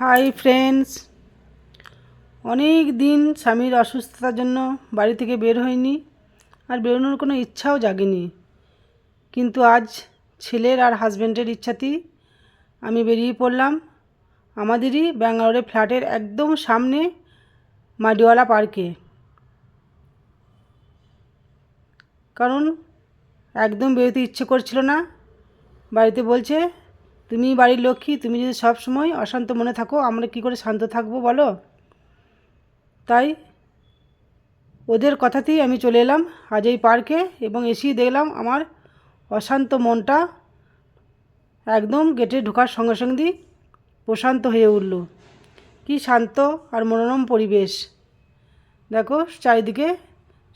Hi friends অনেক দিন স্বামীর অসুস্থতার জন্য বাড়ি থেকে বের হয়নি আর বেরোনোর কোনো ইচ্ছাও জাগেনি। কিন্তু আজ ছেলের আর হাজব্যান্ডের ইচ্ছাতেই আমি বেরিয়ে পড়লাম আমাদেরই ব্যাঙ্গালোরে ফ্ল্যাটের একদম সামনে মাডিওয়ালা পার্কে। কারণ একদম বেরোতে ইচ্ছে করছিল না। বাড়িতে বলছে তুমি বাড়ির লক্ষ্মী, তুমি যদি সব সময় অশান্ত মনে থাকো, আমরা কি করে শান্ত থাকব বলো? তাই ওদের কথাতেই আমি চলে এলাম, আজ এই পার্কে এবং এসেই দেখলাম আমার অশান্ত মনটা একদম গেটে ঢোকার সঙ্গে সঙ্গেই প্রশান্ত হয়ে উঠল। কি শান্ত আর মনোরম পরিবেশ। দেখো, চারিদিকে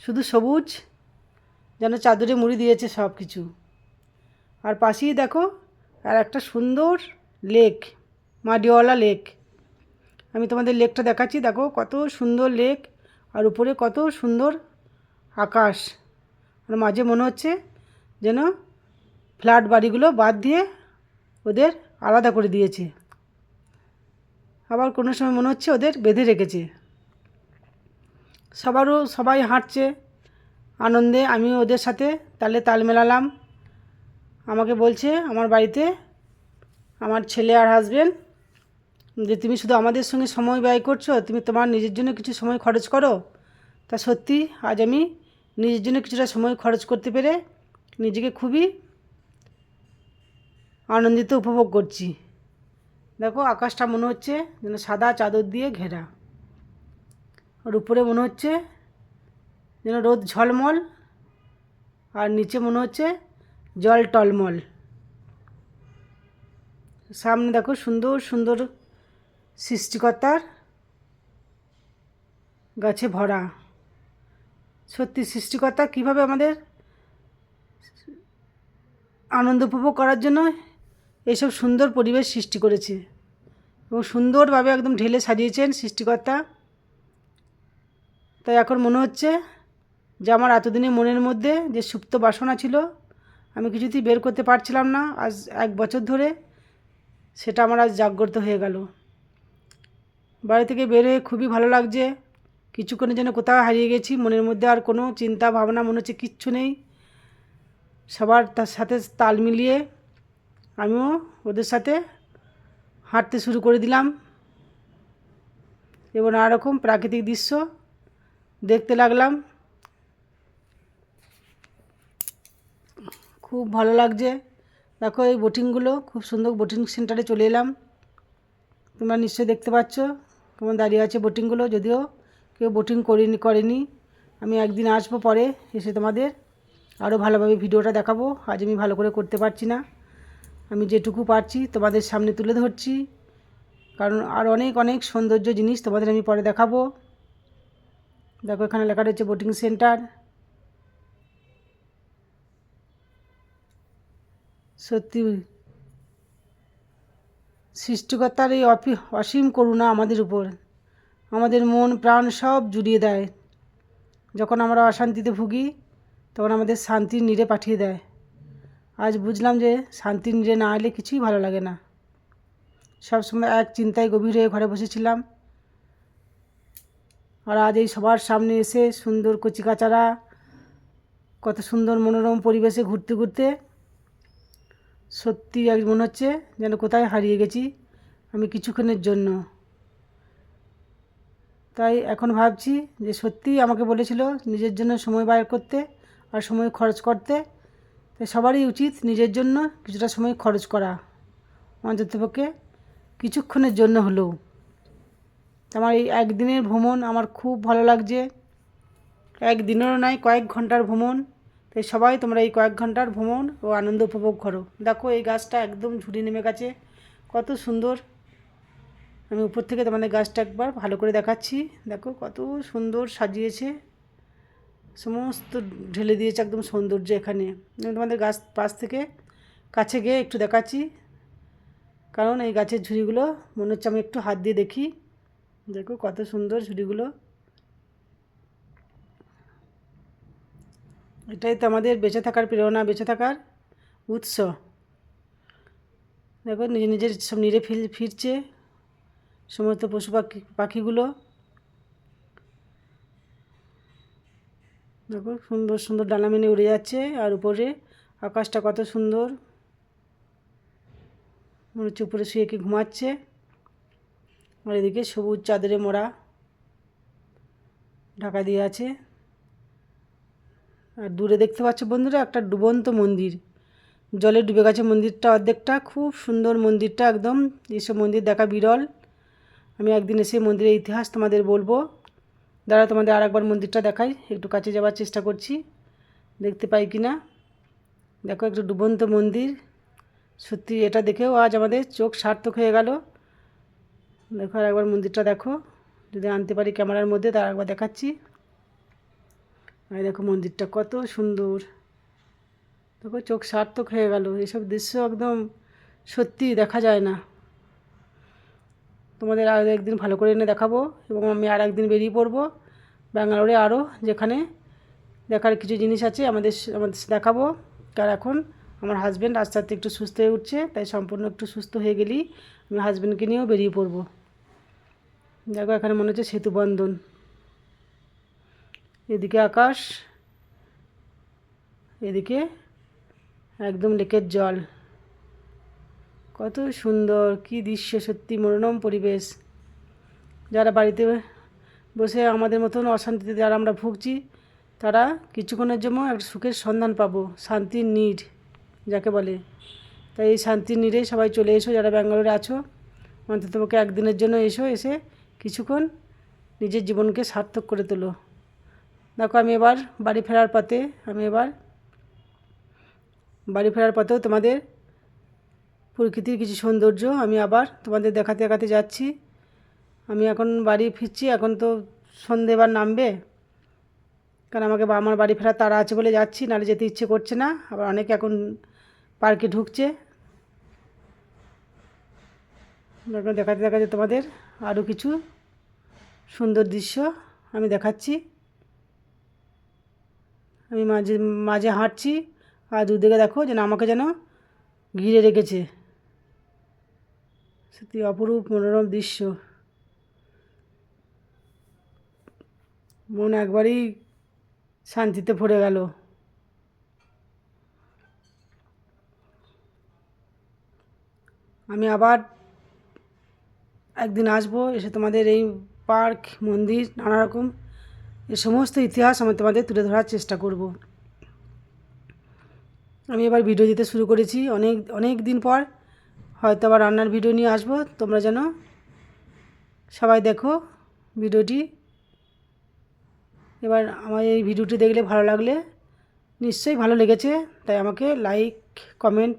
শুধু সবুজ, যেন চাদরে মুড়ি দিয়েছে সব কিছু আর পাশেই দেখো আর একটা সুন্দর লেক, মাডিওয়ালা লেক। আমি তোমাদের লেকটা দেখাচ্ছি, দেখো কত সুন্দর লেক আর উপরে কত সুন্দর আকাশ। আর মাঝে মনে হচ্ছে যেন ফ্ল্যাট বাড়িগুলো বাদ দিয়ে ওদের আলাদা করে দিয়েছে। আবার কোনো সময় মনে হচ্ছে ওদের বেঁধে রেখেছে। সবারও, সবাই হাঁটছে, আনন্দে আমি ওদের সাথে তালে তাল মেলালাম। আমাকে বলছে আমার বাড়িতে আমার ছেলে আর হাজবেন্ড যে তুমি শুধু আমাদের সঙ্গে সময় ব্যয় করছ, তুমি তোমার নিজের জন্য কিছু সময় খরচ করো। তা সত্যি আজ আমি নিজের জন্য কিছুটা সময় খরচ করতে পেরে নিজেকে খুবই আনন্দিত উপভোগ করছি। দেখো আকাশটা মনে হচ্ছে যেন সাদা চাদর দিয়ে ঘেরা। ওর উপরে মনে হচ্ছে যেন রোদ ঝলমল। আর নিচে মনে হচ্ছে জল টলমল। সামনে দেখো সুন্দর সুন্দর সৃষ্টিকর্তার গাছে ভরা। সত্যি সৃষ্টিকর্তা কীভাবে আমাদের আনন্দ উপভোগ করার জন্য এইসব সুন্দর পরিবেশ সৃষ্টি করেছে এবং সুন্দরভাবে একদম ঢেলে সাজিয়েছেন সৃষ্টিকর্তা। তাই এখন মনে হচ্ছে যে আমার এতদিনে মনের মধ্যে যে সুপ্ত বাসনা ছিল আমি কিছুতেই বের করতে পারছিলাম না। আজ এক বছর ধরে সেটা আমার আজ জাগ্রত হয়ে গেল। বাড়ি থেকে বের হয়ে খুবই ভালো লাগছে। কিছুক্ষণের জন্য কোথাও হারিয়ে গেছি। মনের মধ্যে আর কোনো চিন্তা, ভাবনা, মনে হচ্ছে কিচ্ছু নেই। সবার তার সাথে তাল মিলিয়ে আমিও ওদের সাথে হাঁটতে শুরু করে দিলাম। এবং নানা রকম প্রাকৃতিক দৃশ্য দেখতে লাগলাম। খুব ভালো লাগছে। দেখো এই বোটিংগুলো খুব সুন্দর বোটিং সেন্টারে চলে এলাম। তোমরা নিশ্চয়ই দেখতে পাচ্ছ কেমন দাঁড়িয়ে আছে বোটিংগুলো যদিও কেউ বোটিং করিনি করেনি। আমি একদিন আসব পরে এসে তোমাদের আরও ভালোভাবে ভিডিওটা দেখাবো। আজ আমি ভালো করে করতে পারছি না। আমি যেটুকু পারছি তোমাদের সামনে তুলে ধরছি। কারণ আর অনেক অনেক সৌন্দর্য জিনিস তোমাদের আমি পরে দেখাবো। দেখো এখানে লেখা রয়েছে বোটিং সেন্টার সত্যি সৃষ্টিকর্তার এই অপি, অসীম করুণা আমাদের উপর। আমাদের মন, প্রাণ সব জুড়িয়ে দেয়। যখন আমরা অশান্তিতে ভুগি, তখন আমাদের শান্তির নীড়ে পাঠিয়ে দেয়। আজ বুঝলাম যে শান্তির নীড়ে না এলে কিছুই ভালো লাগে না। সব সময় এক চিন্তায় গভীর হয়ে ঘরে বসেছিলাম। আর আজ এই সবার সামনে এসে সুন্দর কচিকাচারা, কত সুন্দর মনোরম পরিবেশে ঘুরতে ঘুরতে সত্যি আজ মনে হচ্ছে যেন কোথায় হারিয়ে গেছি আমি কিছুক্ষণের জন্য। তাই এখন ভাবছি যে সত্যিই আমাকে বলেছিল নিজের জন্য সময় বার করতে আর সময় খরচ করতে। তাই সবারই উচিত নিজের জন্য কিছুটা সময় খরচ করা। অন্ততপক্ষে কিছুক্ষণের জন্য হলেও। আমার এই একদিনের ভ্রমণ আমার খুব ভালো লাগছে। একদিনেরও নয়, কয়েক ঘণ্টার ভ্রমণ। তাই সবাই তোমরা এই কয়েক ঘণ্টার ভ্রমণ ও আনন্দ উপভোগ করো। দেখো, এই গাছটা একদম ঝুড়ি নেমে গেছে। কত সুন্দর। আমি উপর থেকে তোমাদের গাছটা একবার ভালো করে দেখাচ্ছি। দেখো, কত সুন্দর সাজিয়েছে। সমস্ত ঢেলে দিয়েছে একদম সৌন্দর্য এখানে। আমি তোমাদের গাছ পাশ থেকে কাছে গিয়ে একটু দেখাচ্ছি। কারণ এই গাছের ঝুড়িগুলো, মনে হচ্ছে আমি একটু হাত দিয়ে দেখি। দেখো, কত সুন্দর ঝুড়িগুলো। এটাই তো আমাদের বেঁচে থাকার প্রেরণা, বেঁচে থাকার উৎস। দেখো, নিজে নিজের সব নিরে ফির, ফিরছে সমস্ত পশু পাখি, পাখিগুলো। দেখো, সুন্দর সুন্দর ডানা মেনে উড়ে যাচ্ছে আর উপরে আকাশটা কত সুন্দর। মনে হচ্ছে উপরে শুয়ে কি ঘুমাচ্ছে। আর এদিকে সবুজ চাদরে মোড়া ঢাকা দিয়ে আছে। আর দূরে দেখতে পাচ্ছ বন্ধুরা একটা ডুবন্ত মন্দির। জলে ডুবে গেছে মন্দিরটা অর্ধেকটা। খুব সুন্দর মন্দিরটা একদম। এইসব মন্দির দেখা বিরল। আমি একদিন এসে মন্দিরের ইতিহাস তোমাদের বলব। দাঁড়া তোমাদের আর একবার মন্দিরটা দেখাই। একটু কাছে যাওয়ার চেষ্টা করছি। দেখতে পাই কি না দেখো, একটু ডুবন্ত মন্দির। সত্যি, এটা দেখেও আজ আমাদের চোখ সার্থক হয়ে গেল। দেখো আর একবার মন্দিরটা দেখো। যদি আনতে পারি ক্যামেরার মধ্যে, তার একবার দেখাচ্ছি। আর দেখো মন্দিরটা কত সুন্দর। দেখো চোখ সার্থক হয়ে গেল। এসব দৃশ্য একদম সত্যি দেখা যায় না। তোমাদের আর একদিন ভালো করে এনে দেখাবো এবং আমি আর একদিন বেরিয়ে পড়ব ব্যাঙ্গালোরে আরও যেখানে দেখার কিছু জিনিস আছে, আমাদের আমাদের দেখাবো। কার এখন? আমার হাজব্যান্ড আস্তে আস্তে একটু সুস্থ হয়ে উঠছে, তাই সম্পূর্ণ একটু সুস্থ হয়ে গেলেই আমি হাজব্যান্ডকে নিয়েও বেরিয়ে পড়ব। দেখো এখানে মনে হচ্ছে সেতু বন্ধন। এদিকে আকাশ, এদিকে একদম লেকের জল। কত সুন্দর, কি দৃশ্য সত্যি, মনোরম পরিবেশ। যারা বাড়িতে বসে আমাদের মতন অশান্তিতে যারা আমরা ভুগছি, তারা কিছুক্ষণের জন্য একটা সুখের সন্ধান পাবো, শান্তির নীড়, যাকে বলে। তাই এই শান্তির নীড়ে সবাই চলে এসো, যারা ব্যাঙ্গালোরে আছো। অন্তত তোমাকে একদিনের জন্য এসো, এসে কিছুক্ষণ নিজের জীবনকে সার্থক করে তোলো। দেখো, আমি এবার বাড়ি ফেরার পথে, আমি এবার বাড়ি ফেরার পথেও তোমাদের প্রকৃতির কিছু সৌন্দর্য আমি আবার তোমাদের দেখাতে দেখাতে যাচ্ছি। আমি এখন বাড়ি ফিরছি, এখন তো সন্ধে এবার নামবে। কারণ আমাকে বা- আমার বাড়ি ফেরার তারা আছে বলে যাচ্ছি, নাহলে যেতে ইচ্ছে করছে না। আবার অনেকে এখন পার্কে ঢুকছে। দেখাতে দেখাতে তোমাদের আরও কিছু সুন্দর দৃশ্য আমি দেখাচ্ছি। আমি মাঝে মাঝে হাঁটছি আর দুদিকে দেখো যেন আমাকে যেন ঘিরে রেখেছে। সত্যি অপরূপ মনোরম দৃশ্য। মন একবারই শান্তিতে ভরে গেল। আমি আবার একদিন আসব, এসে তোমাদের এই পার্ক, মন্দির, নানা রকম এই সমস্ত ইতিহাস আমি তোমাদের তুলে ধরার চেষ্টা করব। আমি এবার ভিডিও দিতে শুরু করেছি। অনেক অনেক দিন পর হয়তো আবার রান্নার ভিডিও নিয়ে আসব। তোমরা যেন সবাই দেখো ভিডিওটি। এবার আমার এই ভিডিওটি দেখলে ভালো লাগলে নিশ্চয়ই ভালো লেগেছে। তাই আমাকে লাইক কমেন্ট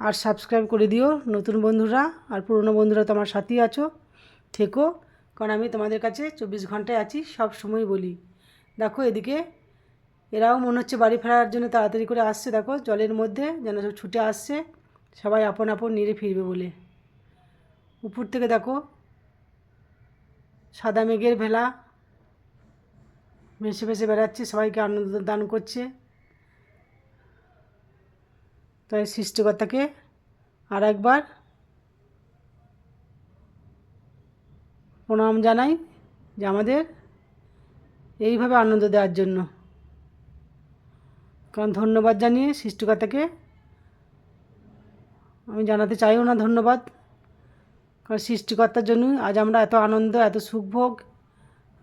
আর সাবস্ক্রাইব করে দিও। নতুন বন্ধুরা আর পুরনো বন্ধুরা তো আমার সাথেই আছো, থেকো। কারণ আমি তোমাদের কাছে চব্বিশ ঘন্টায় আছি, সব সময় বলি। দেখো এদিকে, এরাও মনে হচ্ছে বাড়ি ফেরার জন্য তাড়াতাড়ি করে আসছে। দেখো, জলের মধ্যে যেন সব ছুটে আসছে, সবাই আপন আপন নিরে ফিরবে বলে। উপর থেকে দেখো, সাদা মেঘের ভেলা ভেসে ভেসে বেড়াচ্ছে, সবাইকে আনন্দ দান করছে। তাই সৃষ্টিকর্তাকে আর একবার প্রণাম জানাই যে আমাদের এইভাবে আনন্দ দেওয়ার জন্য। কারণ ধন্যবাদ জানিয়ে সৃষ্টিকর্তাকে আমি জানাতে চাইও না ধন্যবাদ। কারণ সৃষ্টিকর্তার জন্য আজ আমরা এত আনন্দ, এত সুখভোগ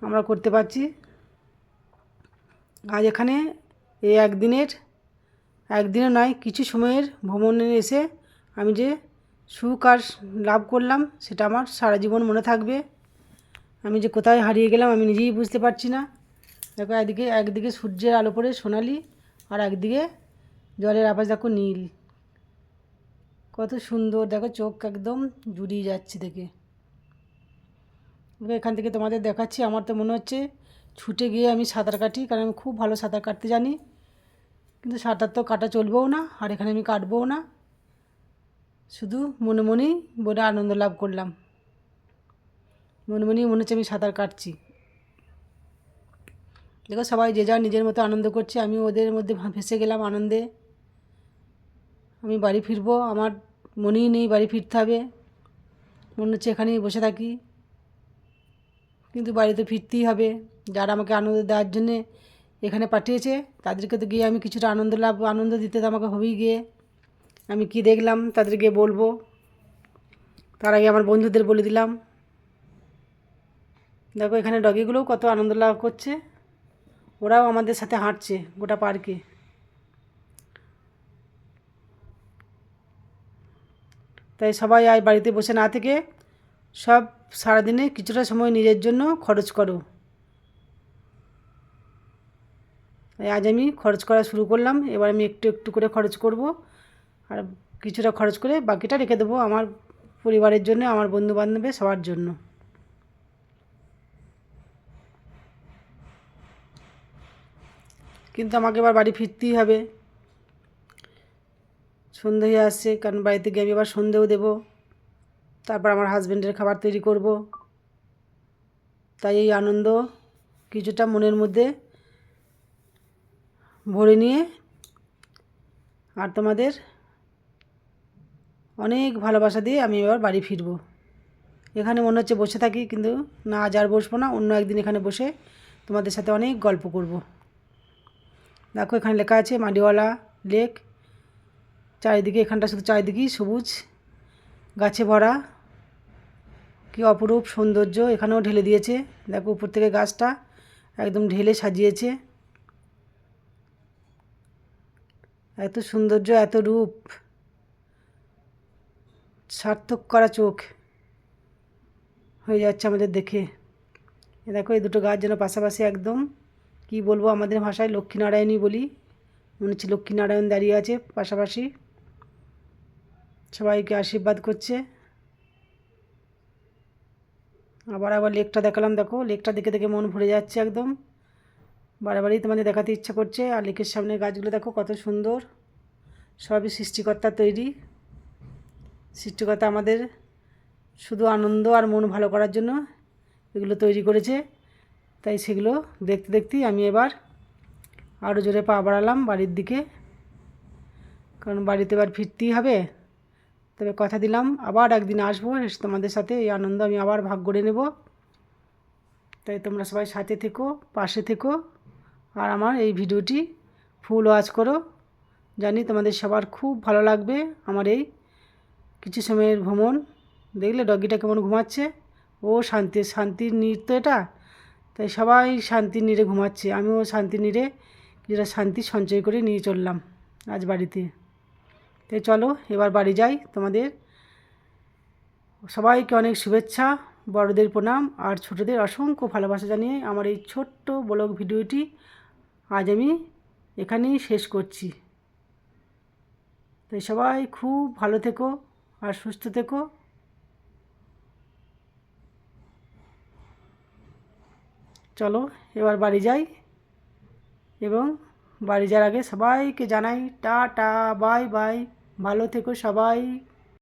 আমরা করতে পারছি। আজ এখানে এই একদিনের একদিনে নয়, কিছু সময়ের ভ্রমণে এসে আমি যে সুখ আর লাভ করলাম, সেটা আমার সারা জীবন মনে থাকবে। আমি যে কোথায় হারিয়ে গেলাম আমি নিজেই বুঝতে পারছি না। দেখো, একদিকে একদিকে সূর্যের আলো পড়ে সোনালি, আর একদিকে জলের আবাস দেখো নীল। কত সুন্দর, দেখো চোখ একদম জুড়িয়ে যাচ্ছে দেখে। এখান থেকে তোমাদের দেখাচ্ছি, আমার তো মনে হচ্ছে ছুটে গিয়ে আমি সাঁতার কাটি, কারণ আমি খুব ভালো সাঁতার কাটতে জানি। কিন্তু সাঁতার তো কাটা চলবেও না, আর এখানে আমি কাটবও না। শুধু মনে মনেই বলে আনন্দ লাভ করলাম। মনে মনেই মনে হচ্ছে আমি সাঁতার কাটছি। দেখো সবাই যে যার নিজের মতো আনন্দ করছে, আমি ওদের মধ্যে ভেসে গেলাম আনন্দে। আমি বাড়ি ফিরবো, আমার মনেই নেই বাড়ি ফিরতে হবে। মনে হচ্ছে এখানেই বসে থাকি। কিন্তু বাড়িতে ফিরতেই হবে। যারা আমাকে আনন্দ দেওয়ার জন্যে এখানে পাঠিয়েছে, তাদেরকে তো গিয়ে আমি কিছুটা আনন্দ লাভ, আনন্দ দিতে তো আমাকে হবেই গিয়ে। আমি কি দেখলাম, তাদেরকে বলব। তার আগে আমার বন্ধুদের বলে দিলাম। দেখো, এখানে ডগিগুলোও কত আনন্দ লাভ করছে। ওরাও আমাদের সাথে হাঁটছে গোটা পার্কে। তাই সবাই আজ বাড়িতে বসে না থেকে সব সারাদিনে কিছুটা সময় নিজের জন্য খরচ করো। তাই আজ আমি খরচ করা শুরু করলাম, এবার আমি একটু একটু করে খরচ করব আর কিছুটা খরচ করে বাকিটা রেখে দেবো আমার পরিবারের জন্য, আমার বন্ধু বান্ধবের সবার জন্য। কিন্তু আমাকে এবার বাড়ি ফিরতেই হবে। সন্ধে হয়ে আসছে, কারণ বাড়িতে গিয়ে আমি আবার সন্ধেও দেবো। তারপর আমার হাজব্যান্ডের খাবার তৈরি করব। তাই এই আনন্দ কিছুটা মনের মধ্যে ভরে নিয়ে আর তোমাদের অনেক ভালোবাসা দিয়ে আমি এবার বাড়ি ফিরবো। এখানে মনে হচ্ছে বসে থাকি, কিন্তু না আজ আর বসবো না, অন্য একদিন এখানে বসে তোমাদের সাথে অনেক গল্প করব। দেখো এখানে লেখা আছে মাডিওয়ালা লেক। চারিদিকে এখানটা শুধু চারিদিকেই সবুজ। গাছে ভরা। কি অপরূপ সৌন্দর্য। এখানেও ঢেলে দিয়েছে। দেখো উপর থেকে গাছটা একদম ঢেলে সাজিয়েছে। এত সৌন্দর্য, এত রূপ। সার্থক করা চোখ হয়ে যাচ্ছে আমাদের দেখে। দেখো এই দুটো গাছ যেন পাশাপাশি একদম কি বলব, আমাদের ভাষায় লক্ষ্মীনারায়ণই বলি। মনে হচ্ছে লক্ষ্মীনারায়ণ দাঁড়িয়ে আছে পাশাপাশি। সবাইকে আশীর্বাদ করছে। আবার আবার লেকটা দেখালাম, দেখো। লেকটা দেখে দেখে মন ভরে যাচ্ছে একদম। বারবারই তোমাদের দেখাতে ইচ্ছা করছে। আর লেকের সামনে গাছগুলো দেখো, কত সুন্দর। সবই সৃষ্টিকর্তা তৈরি। সৃষ্টিকর্তা আমাদের শুধু আনন্দ আর মন ভালো করার জন্য এগুলো তৈরি করেছে। তাই সেগুলো দেখতে দেখতেই আমি এবার আরও জোরে পা বাড়ালাম বাড়ির দিকে। কারণ বাড়িতে এবার ফিরতেই হবে। তবে কথা দিলাম, আবার একদিন আসব তোমাদের সাথে এই আনন্দ আমি আবার ভাগ করে নেব। তাই তোমরা সবাই সাথে থেকো, পাশে থেকো, আর আমার এই ভিডিওটি ফুল ওয়াচ করো। জানি তোমাদের সবার খুব ভালো লাগবে আমার এই কিছু সময়ের ভ্রমণ। দেখলে ডগিটা কেমন ঘুমাচ্ছে। ও শান্তি, শান্তির তো এটা। তাই সবাই শান্তি নীড়ে ঘুমাচ্ছে। আমিও শান্তি নীড়ে কিছুটা শান্তি সঞ্চয় করে নিয়ে চললাম আজ বাড়িতে। তাই চলো, এবার বাড়ি যাই তোমাদের। সবাইকে অনেক শুভেচ্ছা, বড়দের প্রণাম আর ছোটদের অসংখ্য ভালোবাসা জানিয়ে আমার এই ছোট্ট ব্লগ ভিডিওটি আজ আমি এখানেই শেষ করছি। তাই সবাই খুব ভালো থেকো আর সুস্থ থেকো। চলো, এবার বাড়ি যাই এবং বাড়ি যাওয়ার আগে সবাইকে জানাই টা টা বাই বাই, ভালো থেকো সবাই।